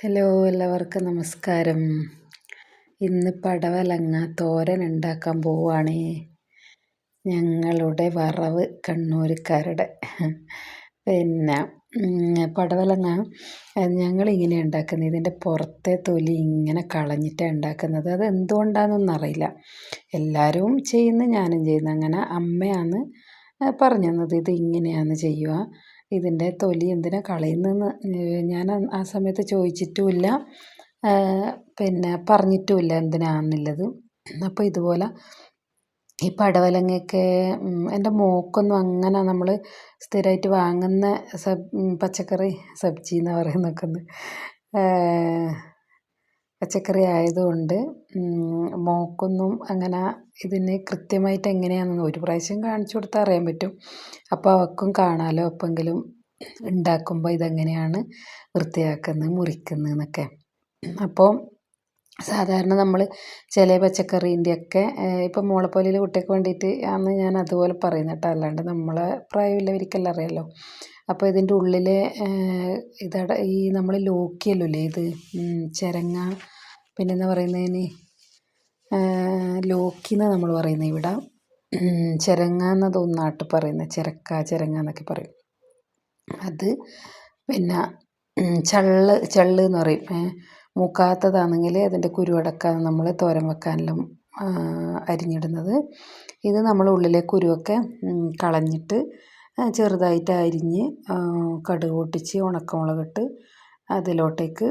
Hello എല്ലാവർക്കും നമസ്കാരം. ഇന്ന് പടവലങ്ങ തോരൻ ഉണ്ടാക്കാൻ പോവുകയാണ് ഞങ്ങളുടെ വറവ് കണ്ണൂർക്കാരുടെ പിന്നെ പടവലങ്ങ ഞങ്ങളിങ്ങനെ ഉണ്ടാക്കുന്നത്. ഇതിന്റെ പുറത്തെ തൊലി ഇങ്ങനെ കളഞ്ഞിട്ടാണ് ഉണ്ടാക്കുന്നത്. അത് എന്തുകൊണ്ടാണെന്നൊന്നും അറിയില്ല. എല്ലാവരും ചെയ്യുന്നു ഞാനും ചെയ്യുന്നു. അങ്ങനെ അമ്മയാണ് പറഞ്ഞു തന്നത് ഇത് ഇങ്ങനെയാണ് ചെയ്യുക. ഇതിന്റെ തൊലി എന്തിനാ കളയുന്നതെന്ന് ഞാൻ ആ സമയത്ത് ചോദിച്ചിട്ടുമില്ല. പിന്നെ പറഞ്ഞിട്ടുമില്ല എന്തിനാണെന്നുള്ളത് അപ്പോൾ ഇതുപോലെ ഈ പടവലങ്ങയൊക്കെ എന്റെ മോക്കൊന്നും അങ്ങനെ നമ്മൾ സ്ഥിരമായിട്ട് വാങ്ങുന്ന സബ് പച്ചക്കറി സബ്ജി എന്ന് പറയുന്നതൊക്കെ പച്ചക്കറി ആയതുകൊണ്ട് മോൾക്കൊന്നും അങ്ങനെ ഇതിന് കൃത്യമായിട്ട് എങ്ങനെയാണെന്ന് ഒരു പ്രാവശ്യം കാണിച്ചു കൊടുത്താൽ അറിയാൻ പറ്റും. അപ്പോൾ അവൾക്കും കാണാമല്ലോ എപ്പോഴെങ്കിലും ഉണ്ടാക്കുമ്പോൾ ഇതെങ്ങനെയാണ് വൃത്തിയാക്കുന്നത് മുറിക്കുന്നത് എന്നൊക്കെ. അപ്പോൾ സാധാരണ നമ്മൾ ചില പച്ചക്കറീന്റെയൊക്കെ ഇപ്പം മുളപ്പൊലിയിൽ കുട്ടിക്ക് വേണ്ടിയിട്ട് ആണ് ഞാൻ അതുപോലെ പറയുന്നത് കേട്ടോ അല്ലാണ്ട് നമ്മളെ പ്രായമുള്ളവർക്കെല്ലാം അറിയാമല്ലോ അപ്പോൾ ഇതിന്റെ ഉള്ളിലെ ഇതട ഈ നമ്മൾ ലോക്കിയല്ലോ അല്ലേ ഇത് ചിരങ്ങ പിന്നെന്ന് പറയുന്നതിന് ലോക്കി എന്നാണ് നമ്മൾ പറയുന്നത് ഇവിടെ. ചിരങ്ങ എന്നാണ് തോന്നുന്നു നാട്ടിൽ പറയുന്നത് ചിരക്ക ചിരങ്ങ എന്നൊക്കെ പറയും. അത് പിന്നെ ചള്ള് ചള്ള് എന്ന് പറയും. മൂക്കാത്തതാണെങ്കിൽ അതിന്റെ കുരുവടക്കാണ് നമ്മൾ തോരൻ വെക്കാനെല്ലാം അരിഞ്ഞിടുന്നത്. ഇത് നമ്മൾ ഉള്ളിലെ കുരുവൊക്കെ കളഞ്ഞിട്ട് ചെറുതായിട്ട് അരിഞ്ഞ് കടുക് പൊട്ടിച്ച് ഉണക്കമുളകിട്ട് അതിലോട്ടേക്ക്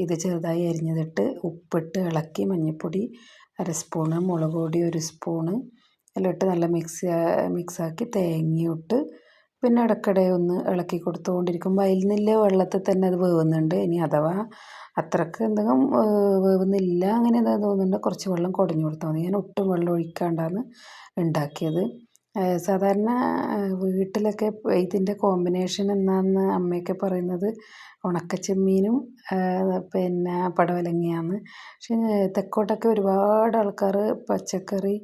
ഇത് ചെറുതായി അരിഞ്ഞതിട്ട് ഉപ്പിട്ട് ഇളക്കി മഞ്ഞൾപ്പൊടി അര സ്പൂണ് മുളക് പൊടി ഒരു സ്പൂണ് എല്ലാം ഇട്ട് നല്ല മിക്സ് മിക്സാക്കി തേങ്ങയും ഇട്ട് പിന്നെ ഇടയ്ക്കിടെ ഒന്ന് ഇളക്കി കൊടുത്തുകൊണ്ടിരിക്കുമ്പോൾ അതിൽ നിന്നില്ല വെള്ളത്തിൽ തന്നെ അത് വേവുന്നുണ്ട്. ഇനി അഥവാ അത്രയ്ക്ക് എന്തെങ്കിലും വേവുന്നില്ല അങ്ങനെ എന്താ തോന്നുന്നുണ്ട് കുറച്ച് വെള്ളം കുടഞ്ഞു കൊടുത്താൽ മതി. ഞാൻ ഒട്ടും വെള്ളം ഒഴിക്കാണ്ടാണ് ഉണ്ടാക്കിയത്. സാധാരണ വീട്ടിലൊക്കെ ഇതിന്റെ കോമ്പിനേഷൻ എന്നാന്ന് അമ്മയൊക്കെ പറയുന്നത് ഉണക്കച്ചെമ്മീനും പിന്നെ പടവലങ്ങയാണ്. പക്ഷേ തെക്കോട്ടൊക്കെ ഒരുപാട് ആൾക്കാർ പച്ചക്കറി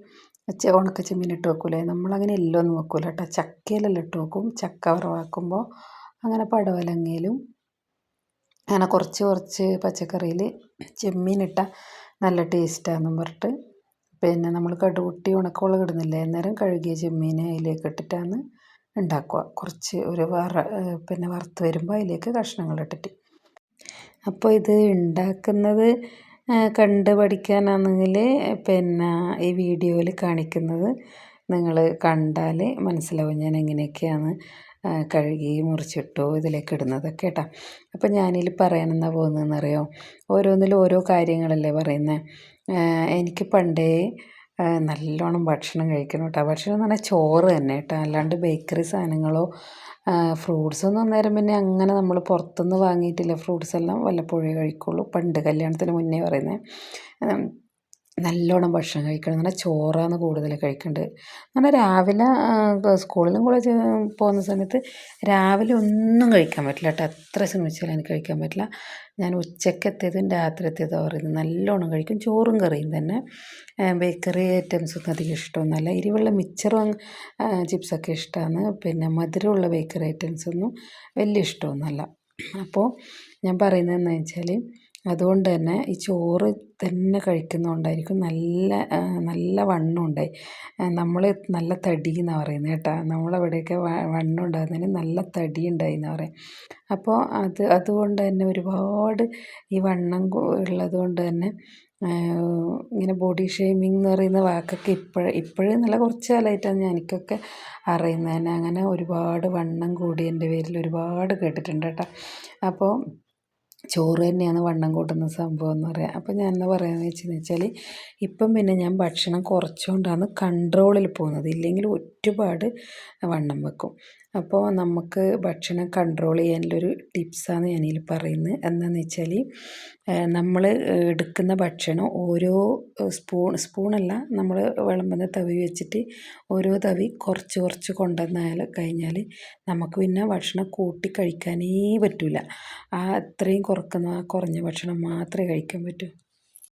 ഉണക്കച്ചെമ്മീൻ ഇട്ട് വെക്കൂലേ? നമ്മളങ്ങനെ എല്ലാം വെക്കൂല കേട്ടോ ചക്കയിലെല്ലാം ഇട്ട് വെക്കും. ചക്ക വറവാക്കുമ്പോൾ അങ്ങനെ പടവലങ്ങയിലും അങ്ങനെ കുറച്ച് കുറച്ച് പച്ചക്കറിയിൽ ചെമ്മീൻ ഇട്ടാൽ നല്ല ടേസ്റ്റാണെന്നും പറഞ്ഞിട്ട് പിന്നെ നമ്മൾ കടുകുട്ടി ഉണക്കമുളക് ഇടുന്നില്ലേ? അന്നേരം കഴുകിയ ചെമ്മീനെ അതിലേക്ക് ഇട്ടിട്ടാണ് ഉണ്ടാക്കുക. കുറച്ച് ഒരു വറ പിന്നെ വറുത്ത് വരുമ്പോൾ അതിലേക്ക് കഷ്ണങ്ങൾ ഇട്ടിട്ട്. അപ്പോൾ ഇത് ഉണ്ടാക്കുന്നത് കണ്ട് പഠിക്കാനാണെങ്കിൽ പിന്നെ ഈ വീഡിയോയിൽ കാണിക്കുന്നത് നിങ്ങൾ കണ്ടാൽ മനസ്സിലാവും ഞാൻ എങ്ങനെയൊക്കെയാണ് കഴുകി മുറിച്ചിട്ടോ ഇതിലേക്ക് ഇടുന്നതൊക്കെ കേട്ടോ. അപ്പോൾ ഞാനിതിൽ പറയാനെന്താ പോകുന്നതെന്നറിയോ? ഓരോന്നിലും ഓരോ കാര്യങ്ങളല്ലേ പറയുന്നത് എനിക്ക് പണ്ടേ നല്ലോണം ഭക്ഷണം കഴിക്കണം കേട്ടോ. ഭക്ഷണം എന്ന് പറഞ്ഞാൽ ചോറ് തന്നെ കേട്ടോ. അല്ലാണ്ട് ബേക്കറി സാധനങ്ങളോ ഫ്രൂട്ട്സൊന്നും അന്നേരം പിന്നെ അങ്ങനെ നമ്മൾ പുറത്തുനിന്ന് വാങ്ങിയിട്ടില്ല. ഫ്രൂട്ട്സ് എല്ലാം വല്ലപ്പോഴേ കഴിക്കുള്ളൂ. പണ്ട് കല്യാണത്തിന് മുന്നേ പറയുന്നത് നല്ലോണം ഭക്ഷണം കഴിക്കണം. അങ്ങനെ ചോറാണ് കൂടുതൽ കഴിക്കേണ്ടത്. അങ്ങനെ രാവിലെ സ്കൂളിലും കോളേജിലും പോകുന്ന സമയത്ത് രാവിലെ ഒന്നും കഴിക്കാൻ പറ്റില്ല കേട്ടോ. എത്ര ശ്രമിച്ചാലും എനിക്ക് കഴിക്കാൻ പറ്റില്ല. ഞാൻ ഉച്ചക്കത്തേതും രാത്രിത്തേതും പറയുന്നത് നല്ലോണം കഴിക്കും. ചോറും കറിയും തന്നെ. ബേക്കറി ഐറ്റംസ് ഒന്നും അധികം ഇഷ്ടമൊന്നുമല്ല എരിവുള്ള മിച്ചറും ചിപ്സൊക്കെ ഇഷ്ടമാണ് പിന്നെ മധുരമുള്ള ബേക്കറി ഐറ്റംസ് ഒന്നും വലിയ ഇഷ്ടമൊന്നുമല്ല അപ്പോൾ ഞാൻ പറയുന്നത് എന്താ വെച്ചാൽ അതുകൊണ്ട് തന്നെ ഈ ചോറ് തന്നെ കഴിക്കുന്നതുകൊണ്ടായിരിക്കും നല്ല നല്ല വണ്ണം ഉണ്ടായി. നമ്മൾ നല്ല തടി എന്നാണ് പറയുന്നത് കേട്ടോ. നമ്മളവിടെയൊക്കെ വണ്ണം ഉണ്ടാകുന്നതിന് നല്ല തടി ഉണ്ടായി എന്ന് പറയും അപ്പോൾ അത് അതുകൊണ്ട് തന്നെ ഒരുപാട് ഈ വണ്ണം ഉള്ളത് കൊണ്ട് തന്നെ ഇങ്ങനെ ബോഡി ഷേമിങ് എന്ന് പറയുന്ന വാക്കൊക്കെ ഇപ്പോഴും ഇപ്പോഴും നല്ല കുറച്ച് കാലമായിട്ടാണ് ഞാൻ എനിക്കൊക്കെ അറിയുന്നത്. തന്നെ അങ്ങനെ ഒരുപാട് വണ്ണം കൂടിയതിന്റെ പേരിൽ ഒരുപാട് കേട്ടിട്ടുണ്ട് കേട്ടോ. അപ്പോൾ ചോറ് തന്നെയാണ് വണ്ണം കൂട്ടുന്ന സംഭവം എന്ന് പറയാം. അപ്പം ഞാൻ എന്താ പറയുകയെന്ന് വെച്ചെന്ന് വെച്ചാൽ ഇപ്പം പിന്നെ ഞാൻ ഭക്ഷണം കുറച്ചുകൊണ്ടാണ് കൺട്രോളിൽ പോകുന്നത്. ഇല്ലെങ്കിൽ ഒരുപാട് വണ്ണം വെക്കും. അപ്പോൾ നമുക്ക് ഭക്ഷണം കൺട്രോൾ ചെയ്യാനുള്ളൊരു ടിപ്സാണ് ഞാനിതിൽ പറയുന്നത് എന്താണെന്ന് വെച്ചാൽ നമ്മൾ എടുക്കുന്ന ഭക്ഷണം ഓരോ സ്പൂൺ സ്പൂണല്ല നമ്മൾ വിളമ്പുന്ന തവി വെച്ചിട്ട് ഓരോ തവി കുറച്ച് കുറച്ച് കൊണ്ടുവന്നാൽ കഴിഞ്ഞാൽ നമുക്ക് പിന്നെ ഭക്ഷണം കൂട്ടി കഴിക്കാനേ പറ്റില്ല ആ അത്രയും കുറക്കുന്ന കുറഞ്ഞ ഭക്ഷണം മാത്രമേ കഴിക്കാൻ പറ്റൂ.